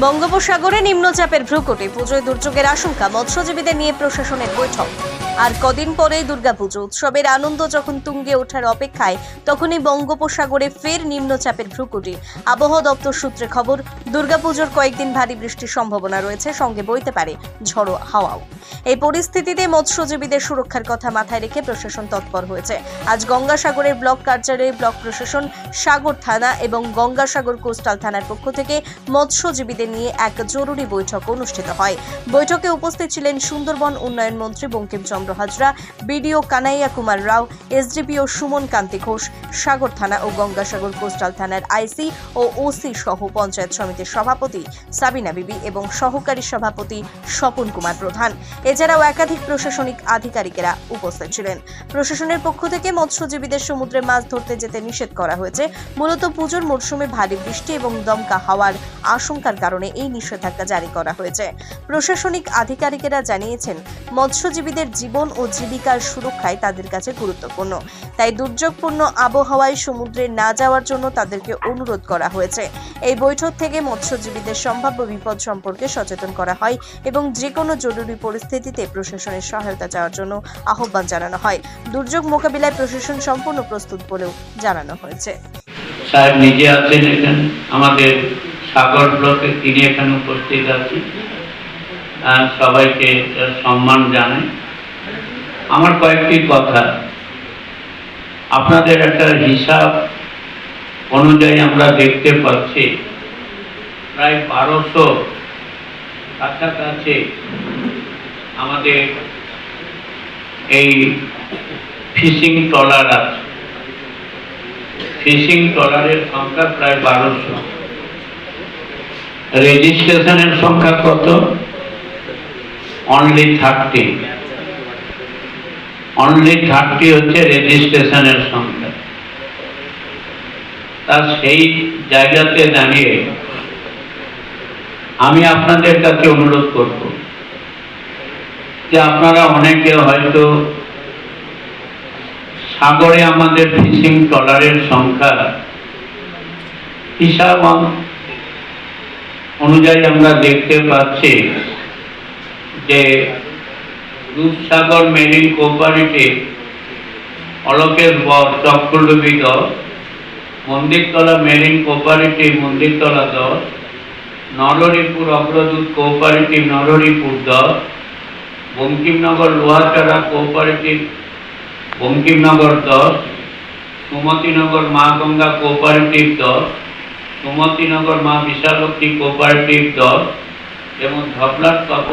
বঙ্গোপসাগরে নিম্নচাপের ভ্রুকুটি পুজোয় দুর্যোগের আশঙ্কা মৎস্যজীবীদের নিয়ে প্রশাসনের বৈঠক। আর কদিন পরেই দুর্গাপুজো। উৎসবের আনন্দ যখন তুঙ্গে ওঠার অপেক্ষায়, তখনই বঙ্গোপসাগরে ফের নিম্নচাপের ভ্রুকুটি। আবহাওয়া দপ্তর সূত্রে খবর, দুর্গাপুজোর কয়েকদিন ভারী বৃষ্টির সম্ভাবনা রয়েছে, সঙ্গে বইতে পারে ঝড়ো হাওয়াও। এই পরিস্থিতিতে মৎস্যজীবীদের সুরক্ষার কথা মাথায় রেখে প্রশাসন তৎপর হয়েছে। আজ গঙ্গাসাগরের ব্লক কার্যালয়ে ব্লক প্রশাসন, সাগর থানা এবং গঙ্গাসাগর কোস্টাল থানার পক্ষ থেকে মৎস্যজীবীদের নিয়ে এক জরুরি বৈঠক অনুষ্ঠিত হয়। বৈঠকে উপস্থিত ছিলেন সুন্দরবন উন্নয়ন মন্ত্রী বঙ্কিমচন্দ্র হাজরা, বিডিও কানাইয়া কুমার রাও, এসডিপিও সুমন কান্তি ঘোষ, সাগর থানা ও গঙ্গাসাগর কোস্টাল থানার আইসি ও ওসি সহ পঞ্চায়েত সমিতির সভাপতি সাবিনা বিবি এবং সহকারী সভাপতি স্বপন কুমার প্রধান। এছাড়াও একাধিক প্রশাসনিক আধিকারিকেরা উপস্থিত ছিলেন। প্রশাসনের পক্ষ থেকে মৎস্যজীবীদের সমুদ্রে মাছ ধরতে যেতে নিষেধ করা হয়েছে। মূলত পুজোর মরশুমে ভারী বৃষ্টি এবং দমকা হাওয়ার আশঙ্কার কারণে এই নিষেধাজ্ঞা জারি করা হয়েছে। প্রশাসনিক আধিকারিকেরা জানিয়েছেন, মৎস্যজীবীদের জীবন ও জীবিকার সুরক্ষায় তাদের কাছে গুরুত্বপূর্ণ। তাই দুর্যোগপূর্ণ আবহাওয়ায় সমুদ্রে না যাওয়ার জন্য তাদেরকে অনুরোধ করা হয়েছে। এই বৈঠক থেকে মৎস্যজীবীদের সম্ভাব্য বিপদ সম্পর্কে সচেতন করা হয় এবং যে কোনো জরুরি পরিস্থিতিতে প্রশাসনের সহায়তা চাওয়ার জন্য আহ্বান জানানো হয়। দুর্যোগ মোকাবিলায় প্রশাসন সম্পূর্ণ প্রস্তুত বলেও জানানো হয়েছে। সাহেব নিজে আছেন এখানে। আমাদের সাগর ব্লকে তিনি এখানে উপস্থিত আছেন। সবাইকে সম্মান জানাই। আমার কয়েকটি কথা। আপনাদের একটা হিসাব অনুযায়ী আমরা দেখতে পাচ্ছি, প্রায় বারোশো কাছাকাছি আমাদের এই ফিশিং ট্রলার আছে। ফিশিং ট্রলারের সংখ্যা প্রায় বারোশো। রেজিস্ট্রেশনের সংখ্যা কত? অনলি থার্টি অনলি থার্টি হচ্ছে রেজিস্ট্রেশনের সংখ্যা। তা সেই জায়গাতে দাঁড়িয়ে আমি আপনাদের কাছে অনুরোধ করব যে আপনারা অনেকে হয়তো সাগরে আমাদের ফিশিং ট্রলারের সংখ্যা হিসাব অনুযায়ী আমরা দেখতে পাচ্ছি যে রূপসাগর মেরিন কোঅপারেটিভ অলোকের বর চক্রলবী মন্দিরতলা মেরিন কোঅপারেটিভ মন্দিরতলা দল নরহরিপুর অগ্রদূত কোঅপারেটিভ নরহরিপুর দল, বঙ্কিমনগর লোহাচারা কোঅপারেটিভ বঙ্কিমনগর দশ সুমতিনগর মা গঙ্গা কোঅপারেটিভ দশ সুমতিনগর মা বিশালক্ষী কোঅপারেটিভ দশ এবং ধবলার তপ